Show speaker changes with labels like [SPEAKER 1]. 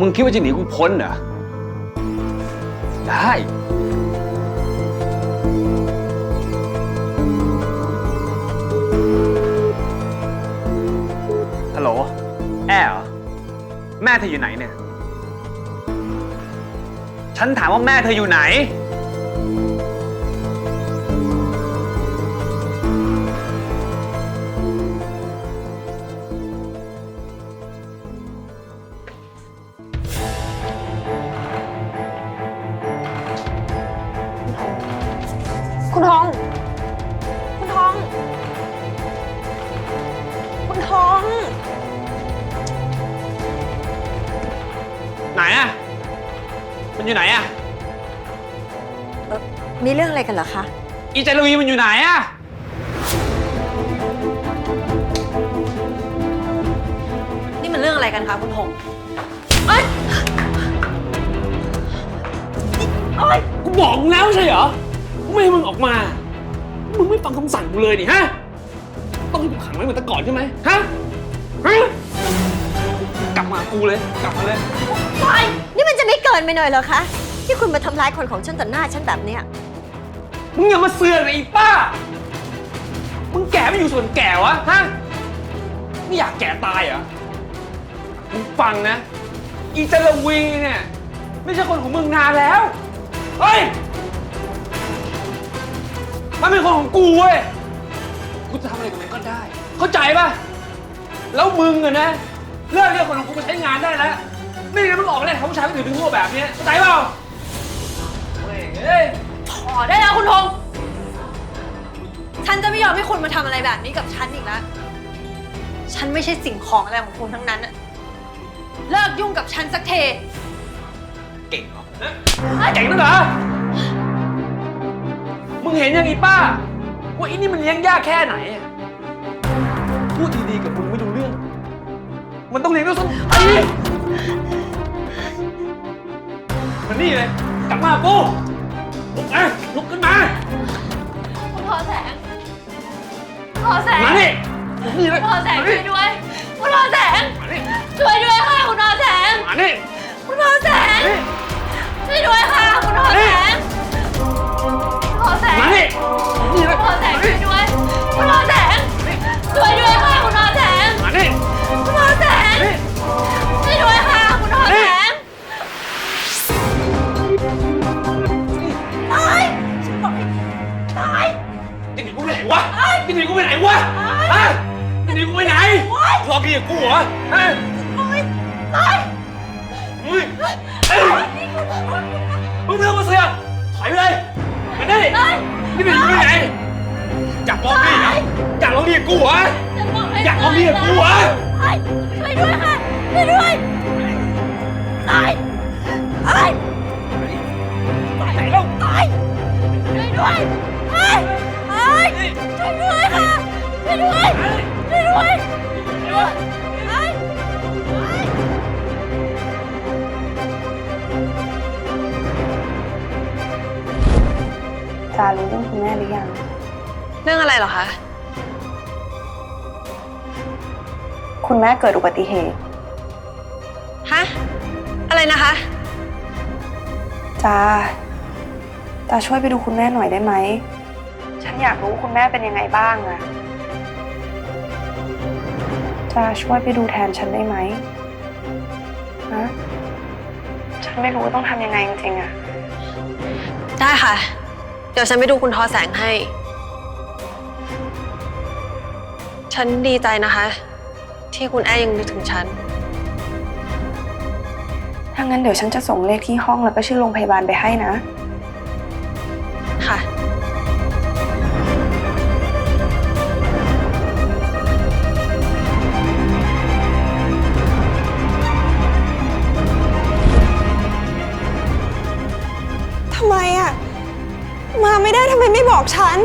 [SPEAKER 1] มึงคิดว่าจะหนีกูพ้นเหรอ ได้ ฮัลโหล แอร์เหรอ แม่เธออยู่ไหนเนี่ย ฉันถามว่าแม่เธออยู่ไหน
[SPEAKER 2] คุณทอง คุณทอง คุณทอง
[SPEAKER 1] ไหนอะมันอยู่ไหนอะ
[SPEAKER 2] มีเรื่องอะไรกันเหรอคะ
[SPEAKER 1] อีจารุยมันอยู่ไหนอะ
[SPEAKER 2] นี่มันเรื่องอะไรกันคะคุณทอง
[SPEAKER 1] กูบอกมึงแล้วไม่ใช่เหรอกู ไม่ให้มึงออกมา มึงไม่ฟังคำสั่งกูเลยนี่ฮะ ต้องให้กูขังไว้เหมือนแต่ก่อนใช่ไหมฮะฮะกลับมากูเลย กลับมาเลย
[SPEAKER 2] ปล่อยนี่มันจะไม่เกินไปหน่อยเหรอคะ ที่คุณมาทำร้ายคนของฉันต่อหน้าฉันแบบเนี้ย
[SPEAKER 1] มึงอย่ามาเสือกเลยอีป้า มึงแก่ไม่อยู่ส่วนแก่วะฮะ ไม่อยากแก่ตายเหรอ มึงฟังนะ อีจารุยเนี่ย ไม่ใช่คนของมึงนานแล้ว เฮ้ย มันเป็นคนของกูเว้ย กูจะทำอะไรกับมันก็ได้ เข้าใจป่ะ แล้วมึงอะนะ เลิกเรียกคนของกูมาใช้งานได้แล้ว ไม่งั้นมึงออกมาเล่นเขาผู้ชายคนอื่นถึงพวกแบบเนี้ยเข้าใจเปล่าเว้ยเอ้ย
[SPEAKER 2] พอได้แล้วคุณทงฉันจะไม่ยอมให้คุณมาทำอะไรแบบนี้กับฉันอีกแล้ว ฉันไม่ใช่สิ่งของอะไรของคุณทั้งนั้นอะเลิกยุ่งกับฉันสักเท
[SPEAKER 1] เก่งเหรอฮะเก่งนักเหรอมึ งเห็นยังอีป้า ว่าอีนี่มันเลี้ยงยากแค่ไหนอะพูดดีๆกับมึงไม่รู้เรื่อง มันต้องเลี้ยงด้วยส้นตีนมันนี่เลย กลับมากูลุกนะลุกขึ้นมา
[SPEAKER 3] คุณพอแสงพอแสง
[SPEAKER 1] มานี่นี่เลย
[SPEAKER 3] พอแสง
[SPEAKER 1] มา
[SPEAKER 3] ช่
[SPEAKER 1] นี่
[SPEAKER 3] วยด้วย คุณพอแสง
[SPEAKER 1] มานี่
[SPEAKER 3] ช่วยด้วยค่ะคุณพอแสง
[SPEAKER 1] มานี่
[SPEAKER 3] คุณพอแสง
[SPEAKER 1] มานี่
[SPEAKER 3] วะ
[SPEAKER 1] จะหนีกูไปไหนวะฮะจะหนีกูไปไหนรอพี่กับกูเหรอฮะ
[SPEAKER 2] โอ๊ยตาย
[SPEAKER 1] มึงเอ้ยมึงไม่ต้องมาเสือกถอยไปเลยมาดินี่เป็นกูไปไหนอยากลองดีเหรออยากลองดีกับกูเหรอ
[SPEAKER 3] จะบอกให้
[SPEAKER 1] อยากลองดีกับกูเหรอ
[SPEAKER 2] ตายช่วยด้วยค่ะช่วยด้วย ด้วยช่วยด้วยช่วยด้วยตายตาย
[SPEAKER 4] จารู้เรื่องคุณแม่หรือยัง
[SPEAKER 2] เรื่องอะไรเหรอคะ
[SPEAKER 4] คุณแม่เกิดอุบัติเหตุ
[SPEAKER 2] ฮะ อะไรนะคะ
[SPEAKER 4] จาจาช่วยไปดูคุณแม่หน่อยได้ไหม ฉันอยากรู้ว่าคุณแม่เป็นยังไงบ้างอะ จาช่วยไปดูแทนฉันได้ไหมฮะฉันไม่รู้ว่าต้องทำยังไงจริงๆอะ
[SPEAKER 2] ได้ค่ะ เดี๋ยวฉันไปดูคุณทอแสงให้ ฉันดีใจนะคะ ที่คุณแอ้ยังนึกถึงฉัน
[SPEAKER 4] ถ้างั้นเดี๋ยวฉันจะส่งเลขที่ห้องแล้วก็ชื่อโรงพยาบาลไปให้นะ
[SPEAKER 2] ค่ะ
[SPEAKER 5] อกฉัน